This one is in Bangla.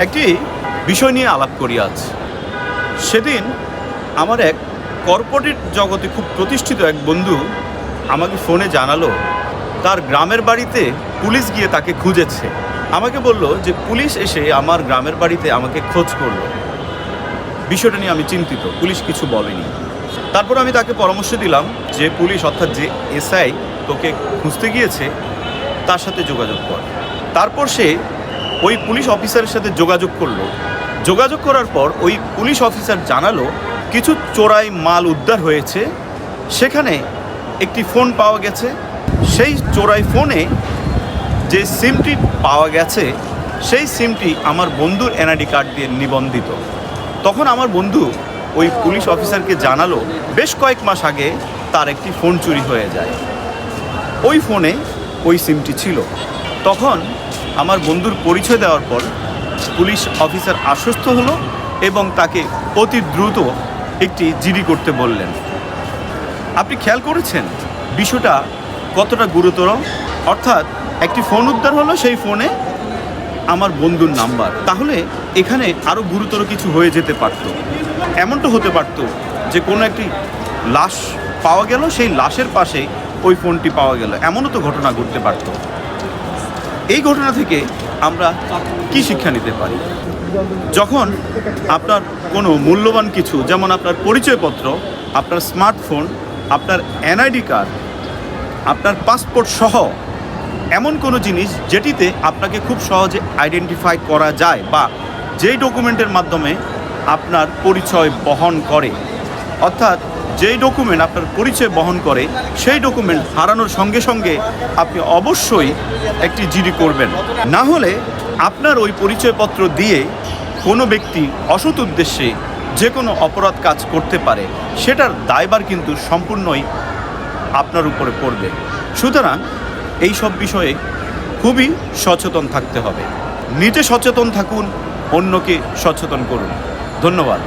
একটি বিষয় নিয়ে আলাপ করি আজ। সেদিন আমার এক কর্পোরেট জগতে খুব প্রতিষ্ঠিত এক বন্ধু আমাকে ফোনে জানালো, তার গ্রামের বাড়িতে পুলিশ গিয়ে তাকে খুঁজেছে। আমাকে বলল যে পুলিশ এসে আমার গ্রামের বাড়িতে আমাকে খোঁজ করল। বিষয়টা নিয়ে আমি চিন্তিত, পুলিশ কিছু বলেনি। তারপর আমি তাকে পরামর্শ দিলাম যে পুলিশ অর্থাৎ যে এসআই তোকে খুঁজতে গিয়েছে, তার সাথে যোগাযোগ কর। তারপর সে ওই পুলিশ অফিসারের সাথে যোগাযোগ করল। যোগাযোগ করার পর ওই পুলিশ অফিসার জানালো, কিছু চোরাই মাল উদ্ধার হয়েছে, সেখানে একটি ফোন পাওয়া গেছে। সেই চোরাই ফোনে যে সিমটি পাওয়া গেছে, সেই সিমটি আমার বন্ধুর এনআইডি কার্ড দিয়ে নিবন্ধিত। তখন আমার বন্ধু ওই পুলিশ অফিসারকে জানালো, বেশ কয়েক মাস আগে তার একটি ফোন চুরি হয়ে যায়। ওই ফোনে ওই সিমটি ছিল। তখন আমার বন্ধুর পরিচয় দেওয়ার পর পুলিশ অফিসার আশ্বস্ত হলো এবং তাকে অতি দ্রুত একটি জিডি করতে বললেন। আপনি খেয়াল করেছেন? বিষয়টা কতটা গুরুতর? অর্থাৎ একটি ফোন উদ্ধার হলো সেই ফোনে আমার বন্ধুর নাম্বার। তাহলে এখানে আরও গুরুতর কিছু হয়ে যেতে পারতো। এমনটা হতে পারতো যে কোনো একটি লাশ পাওয়া গেল, সেই লাশের পাশে ওই ফোনটি পাওয়া গেল। এমনও তো ঘটনা ঘটতে পারতো। এই ঘটনা থেকে আমরা কি শিক্ষা নিতে পারি? যখন আপনার কোনো মূল্যবান কিছু, যেমন আপনার পরিচয়পত্র, আপনার স্মার্টফোন, আপনার এনআইডি কার্ড, আপনার পাসপোর্ট সহ এমন কোনো জিনিস যেটিতে আপনাকে খুব সহজে আইডেন্টিফাই করা যায় বা যেই ডকুমেন্টের মাধ্যমে আপনার পরিচয় বহন করে। অর্থাৎ যেই ডকুমেন্ট আপনার পরিচয় বহন করে, সেই ডকুমেন্ট হারানোর সঙ্গে সঙ্গে আপনি অবশ্যই একটি জিডি করবেন। না হলে আপনার ওই পরিচয়পত্র দিয়ে কোনো ব্যক্তি অসৎ উদ্দেশ্যে যে কোনো অপরাধ কাজ করতে পারে, সেটার দায়ভার কিন্তু সম্পূর্ণই আপনার উপরে পড়বে। সুতরাং এই সব বিষয়ে খুবই সচেতন থাকতে হবে। নিজে সচেতন থাকুন, অন্যকে সচেতন করুন। ধন্যবাদ।